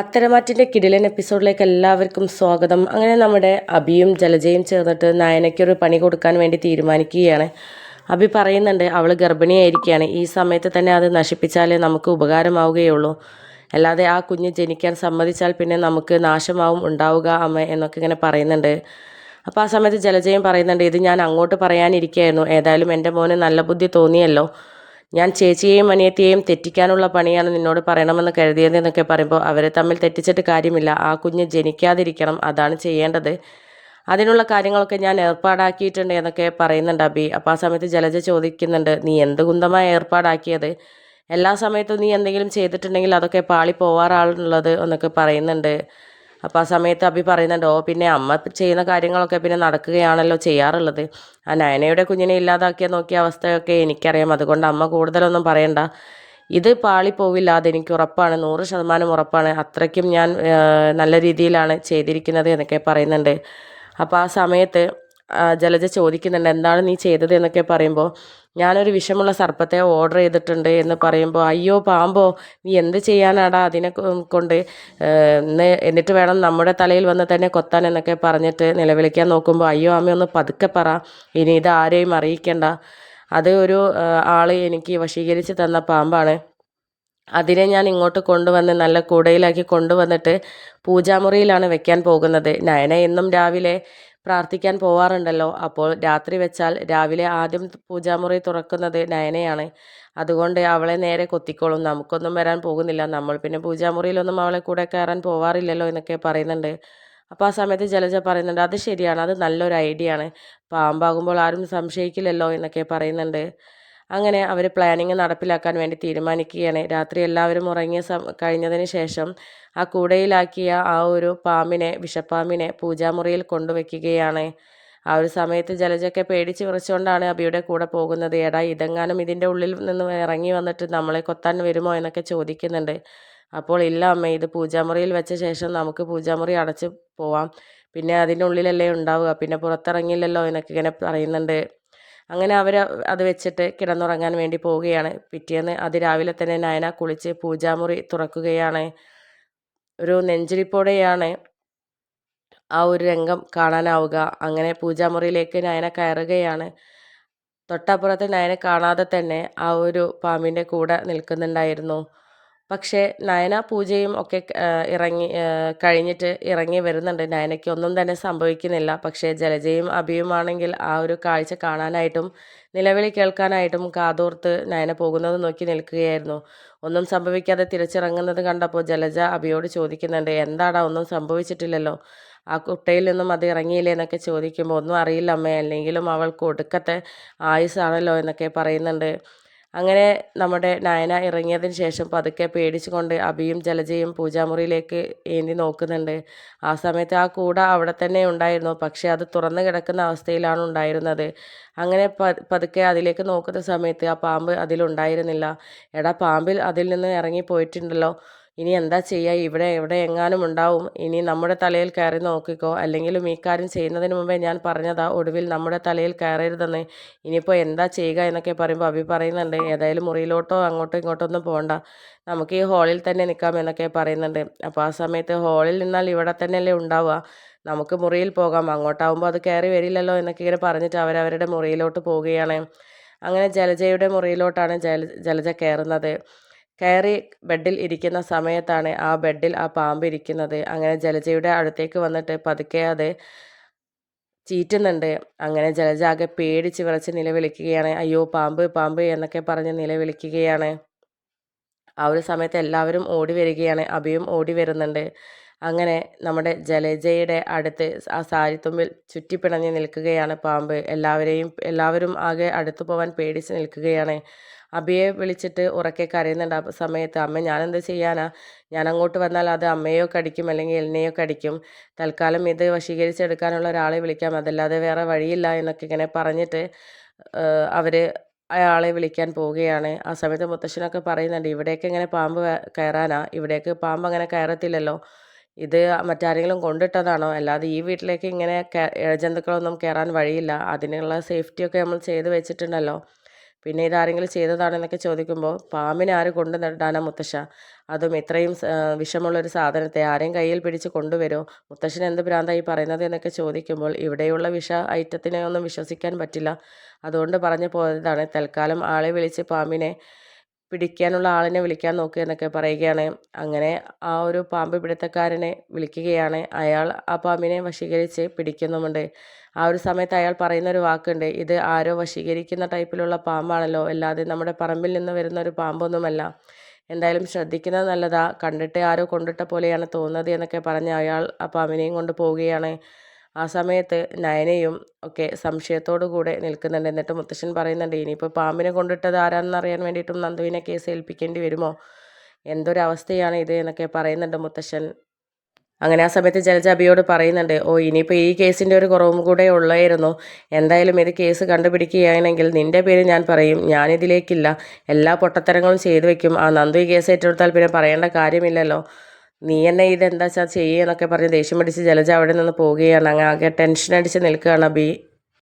പത്തരമാറ്റിന്റെ കിടിലൻ എപ്പിസോഡിലേക്ക് എല്ലാവർക്കും സ്വാഗതം. അങ്ങനെ നമ്മുടെ അബിയും ജലജയും ചേർന്നിട്ട് നയനയ്ക്കൊരു പണി കൊടുക്കാൻ വേണ്ടി തീരുമാനിക്കുകയാണ്. അബി പറയുന്നുണ്ട് അവൾ ഗർഭിണിയായിരിക്കുകയാണ്. ഈ സമയത്ത് തന്നെ അത് നശിപ്പിച്ചാലേ നമുക്ക് ഉപകാരമാവുകയുള്ളൂ. അല്ലാതെ ആ കുഞ്ഞ് ജനിക്കാൻ സമ്മതിച്ചാൽ പിന്നെ നമുക്ക് നാശമാവും ഉണ്ടാവുക അമ്മ എന്നൊക്കെ ഇങ്ങനെ പറയുന്നുണ്ട്. അപ്പോൾ ആ സമയത്ത് ജലജയും പറയുന്നുണ്ട് ഇത് ഞാൻ അങ്ങോട്ട് പറയാനിരിക്കുകയായിരുന്നു. ഏതായാലും എന്റെ മോന് നല്ല ബുദ്ധി തോന്നിയല്ലോ. ഞാൻ ചേച്ചിയെയും അനിയത്തിയെയും തെറ്റിക്കാനുള്ള പണിയാണ് നിന്നോട് പറയണമെന്ന് കരുതിയത് എന്നൊക്കെ പറയുമ്പോൾ അവരെ തമ്മിൽ തെറ്റിച്ചിട്ട് കാര്യമില്ല. ആ കുഞ്ഞ് ജനിക്കാതിരിക്കണം അതാണ് ചെയ്യേണ്ടത്. അതിനുള്ള കാര്യങ്ങളൊക്കെ ഞാൻ ഏർപ്പാടാക്കിയിട്ടുണ്ട് എന്നൊക്കെ പറയുന്നുണ്ട് അബി. അപ്പോൾ ആ സമയത്ത് ജലജ ചോദിക്കുന്നുണ്ട് നീ എന്ത് കുന്തമായി ഏർപ്പാടാക്കിയത്? എല്ലാ സമയത്തും നീ എന്തെങ്കിലും ചെയ്തിട്ടുണ്ടെങ്കിൽ അതൊക്കെ പാളി പോവാറാണുള്ളത് എന്നൊക്കെ പറയുന്നുണ്ട്. അപ്പോൾ ആ സമയത്ത് അഭി പറയുന്നുണ്ട് ഓ പിന്നെ അമ്മ ചെയ്യുന്ന കാര്യങ്ങളൊക്കെ പിന്നെ നടക്കുകയാണല്ലോ ചെയ്യാറുള്ളത്. ആ നയനയുടെ കുഞ്ഞിനെ ഇല്ലാതാക്കിയ നോക്കിയ അവസ്ഥയൊക്കെ എനിക്കറിയാം. അതുകൊണ്ട് അമ്മ കൂടുതലൊന്നും പറയണ്ട. ഇത് പാളിപ്പോവില്ല അതെനിക്ക് ഉറപ്പാണ്. നൂറ് ശതമാനം ഉറപ്പാണ്. അത്രയ്ക്കും ഞാൻ നല്ല രീതിയിലാണ് ചെയ്തിരിക്കുന്നത് എന്നൊക്കെ പറയുന്നുണ്ട്. അപ്പോൾ ആ സമയത്ത് ജലജ ചോദിക്കുന്നുണ്ട് എന്താണ് നീ ചെയ്തത്? എന്നൊക്കെ പറയുമ്പോൾ ഞാനൊരു വിഷമുള്ള സർപ്പത്തെ ഓർഡർ ചെയ്തിട്ടുണ്ട് എന്ന് പറയുമ്പോൾ അയ്യോ പാമ്പോ നീ എന്ത് ചെയ്യാനാടാ അതിനെ കൊണ്ട് എന്നിട്ട് വേണം നമ്മുടെ തലയിൽ വന്ന് തന്നെ കൊത്താൻ എന്നൊക്കെ പറഞ്ഞിട്ട് നിലവിളിക്കാൻ നോക്കുമ്പോൾ അയ്യോ അമ്മ ഒന്ന് പതുക്കെ പറ ഇനി ഇത് ആരെയും അറിയിക്കണ്ട. അത് ഒരു ആൾ എനിക്ക് വശീകരിച്ച് തന്ന പാമ്പാണ്. അതിനെ ഞാൻ ഇങ്ങോട്ട് കൊണ്ടുവന്ന് നല്ല കൂടയിലാക്കി കൊണ്ടുവന്നിട്ട് പൂജാമുറിയിലാണ് വെക്കാൻ പോകുന്നത്. നയന എന്നും രാവിലെ പ്രാർത്ഥിക്കാൻ പോവാറുണ്ടല്ലോ. അപ്പോൾ രാത്രി വെച്ചാൽ രാവിലെ ആദ്യം പൂജാമുറി തുറക്കുന്നത് നയനയാണ്. അതുകൊണ്ട് അവളെ നേരെ കൊത്തിക്കോളും. നമുക്കൊന്നും വരാൻ പോകുന്നില്ല. നമ്മൾ പിന്നെ പൂജാമുറിയിലൊന്നും അവളെ കൂടെ കയറാൻ പോവാറില്ലല്ലോ എന്നൊക്കെ പറയുന്നുണ്ട്. അപ്പോൾ ആ സമയത്ത് ജലജ പറയുന്നുണ്ട് അത് ശരിയാണ്. അത് നല്ലൊരു ഐഡിയ ആണ് പാമ്പാകുമ്പോൾ ആരും സംശയിക്കില്ലല്ലോ എന്നൊക്കെ പറയുന്നുണ്ട്. അങ്ങനെ അവർ പ്ലാനിങ് നടപ്പിലാക്കാൻ വേണ്ടി തീരുമാനിക്കുകയാണ്. രാത്രി എല്ലാവരും ഉറങ്ങിയ കഴിഞ്ഞതിന് ശേഷം ആ കൂടയിലാക്കിയ ആ ഒരു പാമ്പിനെ വിഷപ്പാമ്പിനെ പൂജാമുറിയിൽ കൊണ്ടുവയ്ക്കുകയാണ് ആ ഒരു സമയത്ത് ജലജൊക്കെ പേടിച്ച് വിറച്ചുകൊണ്ടാണ് അബിയുടെ കൂടെ പോകുന്നത്. എടാ ഇതെങ്ങാനും ഇതിന്റെ ഉള്ളിൽ നിന്ന് ഇറങ്ങി വന്നിട്ട് നമ്മളെ കൊത്താൻ വരുമോ? എന്നൊക്കെ ചോദിക്കുന്നുണ്ട്. അപ്പോൾ ഇല്ല അമ്മ ഇത് പൂജാമുറിയിൽ വെച്ച ശേഷം നമുക്ക് പൂജാമുറി അടച്ച് പോവാം. പിന്നെ അതിന്റെ ഉള്ളിലല്ലേ ഉണ്ടാവുക. പിന്നെ പുറത്തിറങ്ങില്ലല്ലോ എന്നൊക്കെ ഇങ്ങനെ പറയുന്നുണ്ട്. അങ്ങനെ അവർ അത് വെച്ചിട്ട് കിടന്നുറങ്ങാൻ വേണ്ടി പോവുകയാണ്. പിറ്റേന്ന് അതിരാവിലെ തന്നെ നയന കുളിച്ച് പൂജാമുറി തുറക്കുകയാണ്. ഒരു നെഞ്ചിരിപ്പോടെയാണ് ആ ഒരു രംഗം കാണാനാവുക. അങ്ങനെ പൂജാമുറിയിലേക്ക് നയന കയറുകയാണ്. തൊട്ടപ്പുറത്ത് നയനെ കാണാതെ തന്നെ ആ ഒരു പാമ്പിന്റെ കൂടെ നിൽക്കുന്നുണ്ടായിരുന്നു. പക്ഷേ നയന പൂജയും ഒക്കെ ഇറങ്ങി കഴിഞ്ഞിട്ട് ഇറങ്ങി വരുന്നുണ്ട്. നയനയ്ക്ക് ഒന്നും തന്നെ സംഭവിക്കുന്നില്ല. പക്ഷേ ജലജയും അഭിയുമാണെങ്കിൽ ആ ഒരു കാഴ്ച കാണാനായിട്ടും നിലവിളി കേൾക്കാനായിട്ടും കാതോർത്ത് നയന പോകുന്നത് നോക്കി നിൽക്കുകയായിരുന്നു. ഒന്നും സംഭവിക്കാതെ തിരിച്ചിറങ്ങുന്നത് കണ്ടപ്പോൾ ജലജ അഭിയോട് ചോദിക്കുന്നുണ്ട് എന്താടാ ഒന്നും സംഭവിച്ചിട്ടില്ലല്ലോ? ആ കുട്ടയിൽ നിന്നും അത് ഇറങ്ങിയില്ലേ? എന്നൊക്കെ ചോദിക്കുമ്പോൾ ഒന്നും അറിയില്ല അമ്മേ. അല്ലെങ്കിലും അവൾക്ക് ഒടുക്കത്തെ ആയുസാണല്ലോ എന്നൊക്കെ പറയുന്നുണ്ട്. അങ്ങനെ നമ്മുടെ നയന ഇറങ്ങിയതിന് ശേഷം പതുക്കെ പേടിച്ചുകൊണ്ട് അബിയും ജലജയും പൂജാമുറിയിലേക്ക് ഏന്തി നോക്കുന്നുണ്ട്. ആ സമയത്ത് ആ കൂട അവിടെ തന്നെ ഉണ്ടായിരുന്നു. പക്ഷേ അത് തുറന്നു കിടക്കുന്ന അവസ്ഥയിലാണ് ഉണ്ടായിരുന്നത്. അങ്ങനെ പതുക്കെ അതിലേക്ക് നോക്കുന്ന സമയത്ത് ആ പാമ്പ് അതിലുണ്ടായിരുന്നില്ല. എടാ പാമ്പിൽ അതിൽ നിന്ന് ഇറങ്ങി പോയിട്ടുണ്ടല്ലോ ഇനി എന്താ ചെയ്യുക ഇവിടെ എവിടെ എങ്ങാനും ഉണ്ടാവും. ഇനി നമ്മുടെ തലയിൽ കയറി നോക്കിക്കോ. അല്ലെങ്കിലും ഈ കാര്യം ചെയ്യുന്നതിന് മുമ്പേ ഞാൻ പറഞ്ഞതാ ഒടുവിൽ നമ്മുടെ തലയിൽ കയറരുതെന്ന്. ഇനിയിപ്പോൾ എന്താ ചെയ്യുക എന്നൊക്കെ പറയുമ്പോൾ അഭി പറയുന്നുണ്ട് ഏതായാലും മുറിയിലോട്ടോ അങ്ങോട്ടോ ഇങ്ങോട്ടോ ഒന്നും പോകണ്ട നമുക്ക് ഈ ഹാളിൽ തന്നെ നിൽക്കാം എന്നൊക്കെ പറയുന്നുണ്ട്. അപ്പോൾ ആ സമയത്ത് ഹാളിൽ നിന്നാൽ ഇവിടെ തന്നെയല്ലേ ഉണ്ടാവുക. നമുക്ക് മുറിയിൽ പോകാം. അങ്ങോട്ടാവുമ്പോൾ അത് കയറി വരില്ലല്ലോ എന്നൊക്കെ ഇങ്ങനെ പറഞ്ഞിട്ട് അവരവരുടെ മുറിയിലോട്ട് പോവുകയാണ്. അങ്ങനെ ജലജയുടെ മുറിയിലോട്ടാണ് ജല ജലജ കയറുന്നത്. കയറി ബെഡിൽ ഇരിക്കുന്ന സമയത്താണ് ആ ബെഡിൽ ആ പാമ്പ് ഇരിക്കുന്നത്. അങ്ങനെ ജലജയുടെ അടുത്തേക്ക് വന്നിട്ട് പതുക്കെ അത് ചീറ്റുന്നുണ്ട്. അങ്ങനെ ജലജ ആകെ പേടിച്ച് വിറച്ച് നിലവിളിക്കുകയാണ്. അയ്യോ പാമ്പ് പാമ്പ് എന്നൊക്കെ പറഞ്ഞ് നിലവിളിക്കുകയാണ്. ആ ഒരു സമയത്ത് എല്ലാവരും ഓടി വരികയാണ്. അഭിയും ഓടി വരുന്നുണ്ട്. അങ്ങനെ നമ്മുടെ ജലജയുടെ അടുത്ത് ആ സാരിത്തുമ്പിൽ ചുറ്റിപ്പിണഞ്ഞ് നിൽക്കുകയാണ് പാമ്പ്. എല്ലാവരെയും എല്ലാവരും ആകെ അടുത്തു പോകാൻ പേടിച്ച് നിൽക്കുകയാണ്. അബിയെ വിളിച്ചിട്ട് ഉറക്കെ കരയുന്നുണ്ട്. ആ സമയത്ത് അമ്മ ഞാനെന്ത് ചെയ്യാനാ? ഞാൻ അങ്ങോട്ട് വന്നാൽ അത് അമ്മയോ കടിക്കും അല്ലെങ്കിൽ എന്നെയോ കടിക്കും. തൽക്കാലം ഇത് വശീകരിച്ചെടുക്കാനുള്ള ഒരാളെ വിളിക്കാം. അതല്ലാതെ വേറെ വഴിയില്ല എന്നൊക്കെ ഇങ്ങനെ പറഞ്ഞിട്ട് അവർ അയാളെ വിളിക്കാൻ പോവുകയാണ്. ആ സമയത്ത് മുത്തശ്ശനൊക്കെ പറയുന്നുണ്ട് ഇവിടേക്ക് എങ്ങനെ പാമ്പ് കയറാനാ. ഇവിടേക്ക് പാമ്പ് അങ്ങനെ കയറത്തില്ലല്ലോ. ഇത് മറ്റാരെങ്കിലും കൊണ്ടിട്ടതാണോ? അല്ലാതെ ഈ വീട്ടിലേക്ക് ഇങ്ങനെ ജന്തുക്കളൊന്നും കയറാൻ വഴിയില്ല. അതിനുള്ള സേഫ്റ്റിയൊക്കെ നമ്മൾ ചെയ്ത് വെച്ചിട്ടുണ്ടല്ലോ. പിന്നെ ഇതാരെങ്കിലും ചെയ്തതാണെന്നൊക്കെ ചോദിക്കുമ്പോൾ പാമ്പിനെ ആര് കൊണ്ടു നടാനാ മുത്തശ്ശ? അതും ഇത്രയും വിഷമുള്ളൊരു സാധനത്തെ ആരെയും കയ്യിൽ പിടിച്ച് കൊണ്ടുവരുമോ മുത്തശ്ശൻ എന്ത് ഭ്രാന്തായി പറയുന്നത് എന്നൊക്കെ ചോദിക്കുമ്പോൾ ഇവിടെയുള്ള വിഷ ഐറ്റത്തിനെ ഒന്നും വിശ്വസിക്കാൻ പറ്റില്ല. അതുകൊണ്ട് പറഞ്ഞു പോയതാണ് തൽക്കാലം ആളെ വിളിച്ച് പാമ്പിനെ പിടിക്കാനുള്ള ആളിനെ വിളിക്കാൻ നോക്കുക എന്നൊക്കെ പറയുകയാണ്. അങ്ങനെ ആ ഒരു പാമ്പ് പിടുത്തക്കാരനെ വിളിക്കുകയാണ്. അയാൾ ആ പാമ്പിനെ വശീകരിച്ച് പിടിക്കുന്നുമുണ്ട്. ആ ഒരു സമയത്ത് അയാൾ പറയുന്ന ഒരു വാക്കുണ്ട്. ഇത് ആരോ വശീകരിക്കുന്ന ടൈപ്പിലുള്ള പാമ്പാണല്ലോ. അല്ലാതെ നമ്മുടെ പറമ്പിൽ നിന്ന് വരുന്ന ഒരു പാമ്പൊന്നുമല്ല. എന്തായാലും ശ്രദ്ധിക്കുന്നത് നല്ലതാ. കണ്ടിട്ട് ആരോ കൊണ്ടിട്ട പോലെയാണ് തോന്നുന്നത് എന്നൊക്കെ പറഞ്ഞ് അയാൾ ആ പാമ്പിനെയും കൊണ്ട് പോവുകയാണ്. ആ സമയത്ത് നയനയും ഒക്കെ സംശയത്തോടു കൂടെ നിൽക്കുന്നുണ്ട്. എന്നിട്ട് മുത്തശ്ശൻ പറയുന്നുണ്ട് ഇനിയിപ്പോൾ പാമ്പിനെ കൊണ്ടിട്ടത് ആരാണെന്ന് അറിയാൻ വേണ്ടിയിട്ടും നന്ദുവിനെ കേസ് ഏൽപ്പിക്കേണ്ടി വരുമോ? എന്തൊരവസ്ഥയാണ് ഇത്? എന്നൊക്കെ പറയുന്നുണ്ട് മുത്തശ്ശൻ. അങ്ങനെ ആ സമയത്ത് ജലജ അബിയോട് പറയുന്നുണ്ട് ഓ ഇനിയിപ്പോൾ ഈ കേസിന്റെ ഒരു കുറവും കൂടെ ഉള്ളായിരുന്നു. എന്തായാലും ഇത് കേസ് കണ്ടുപിടിക്കുകയാണെങ്കിൽ നിന്റെ പേര് ഞാൻ പറയും. ഞാനിതിലേക്കില്ല. എല്ലാ പൊട്ടത്തരങ്ങളും ചെയ്തു വെക്കും. ആ നന്ദു ഈ കേസ് ഏറ്റെടുത്താൽ പിന്നെ പറയേണ്ട കാര്യമില്ലല്ലോ. നീ എന്നെ ഇതെന്താ വെച്ചാൽ ചെയ്യുക എന്നൊക്കെ പറഞ്ഞ് ദേഷ്യം പിടിച്ച് ജലജ അവിടെ നിന്ന് പോവുകയാണ്. അങ്ങ് ആകെ ടെൻഷൻ അടിച്ച് നിൽക്കുകയാണ് അബി.